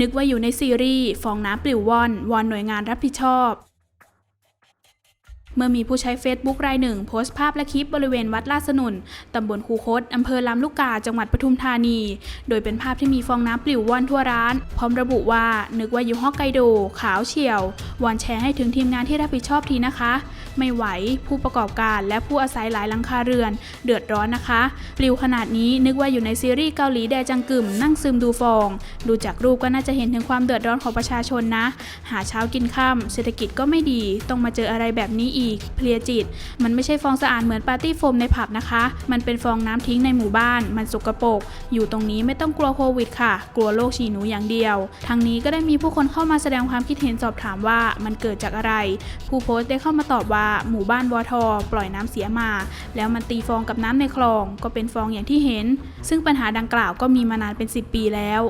นึกว่าอยู่ในซีรีส์ฟองน้ำปลิวว่อนวอนหน่วยงานรับผิดชอบ เมื่อมีผู้ใช้ Facebook รายหนึ่งโพสต์ภาพและคลิปบริเวณวัดลาดสนุน ตำบลคูคต อำเภอลำลูกกา จังหวัดปทุมธานี โดยเป็นภาพที่มีฟองน้ำปลิวว่อนทั่วร้าน พร้อมระบุว่า นึกว่าอยู่ฮอกไกโด ขาวเฉียว วอนแชร์ให้ถึงทีมงานที่รับผิดชอบทีนะคะ ไม่ไหว ผู้ประกอบการและผู้อาศัยหลายหลังคาเรือน เดือดร้อนนะคะ ปลิวขนาดนี้นึกว่าอยู่ในซีรีส์เกาหลีแดจังกึมนั่งซึมดูฟอง ดูจากรูปก็น่าจะเห็นถึงความเดือดร้อนของประชาชนนะ หาเช้ากินค่ำเศรษฐกิจก็ไม่ดี ต้องมาเจออะไรแบบนี้อีกเพลียจิต มันไม่ใช่ฟองสะอาดเหมือนปาร์ตี้โฟมในผับนะคะ มันเป็นฟองน้ำทิ้งในหมู่บ้าน มันสกปรก อยู่ตรงนี้ไม่ต้องกลัวโควิดค่ะ กลัวโรคฉี่หนูอย่างเดียว ทางนี้ก็ได้มีผู้คนเข้ามาแสดงความคิดเห็นสอบถามว่ามันเกิดจากอะไร ผู้โพสต์ได้เข้ามาตอบว่าหมู่บ้านวอทอปล่อยน้ำเสียมา แล้วมันตีฟองกับน้ำในคลอง ก็เป็นฟองอย่างที่เห็น ซึ่งปัญหาดังกล่าวก็มีมานานเป็น 10 ปีแล้ว